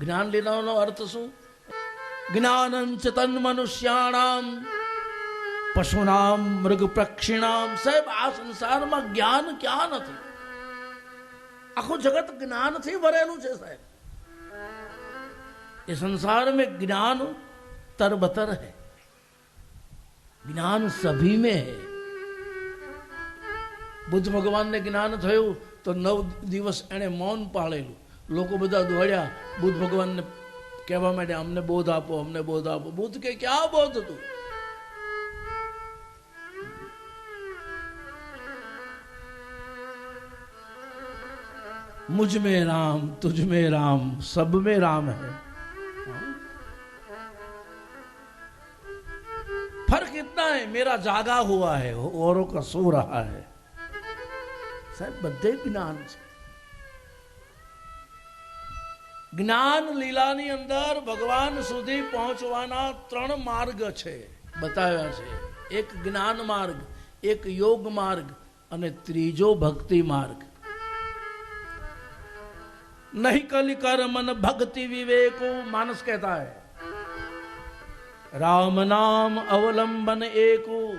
જ્ઞાન લીલાનો અર્થ શું? જ્ઞાનં ચ તન મનુષ્યાણામ પશુનામ મૃગ પ્રક્ષિણામ સાહેબ, આ સંસારમાં જ્ઞાન ક્યાં નથી? આખું જગત જ્ઞાનથી ભરેલું છે, સાહેબ. એ સંસાર મેં જ્ઞાન તરબતર હૈ. જ્ઞાન સભી મેં હૈ. બુદ્ધ ભગવાનને જ્ઞાન થયું તો નવ દિવસ એણે મૌન પાળેલું. લોકો બધા દોડ્યા બુદ્ધ ભગવાનને કહેવા માટે અમને બોધ આપો અમને બોધ આપો બુદ્ધ કે ક્યાં બોધ તું मुझ में राम तुझ में राम सब में राम है फर्क इतना है मेरा जागा हुआ है औरों का सो रहा है સાહેબ બધે જ્ઞાન છે જ્ઞાન લીલાની અંદર ભગવાન સુધી પહોંચવાના ત્રણ માર્ગ છે. બતાવ્યા છે. એક જ્ઞાન માર્ગ, એક યોગ માર્ગ અને ત્રીજો ભક્તિ માર્ગ. નહીં કલી કર મન ભક્તિ વિવેકો, માનસ કહેતા હે. રામ નામ અવલંબન એકુ.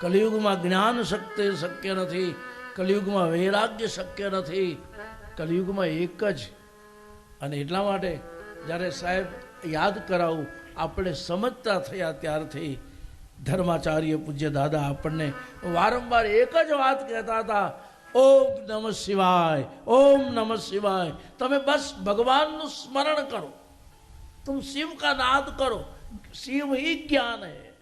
કલિયુગમાં જ્ઞાન શક્તિ શક્ય નથી, કલિયુગમાં વૈરાગ્ય શક્ય નથી કલયુગમાં એક જ. અને એટલા માટે જ્યારે સાહેબ યાદ કરાવું, આપણે સમજતા થયા ત્યારથી ધર્માચાર્ય પૂજ્ય દાદા આપણને વારંવાર એક જ વાત કહેતા હતા, ઓમ નમ શિવાય, ઓમ નમ શિવાય. તમે બસ ભગવાનનું સ્મરણ કરો. તુમ શિવ કા નાદ કરો. શિવ હી જ્ઞાન હૈ.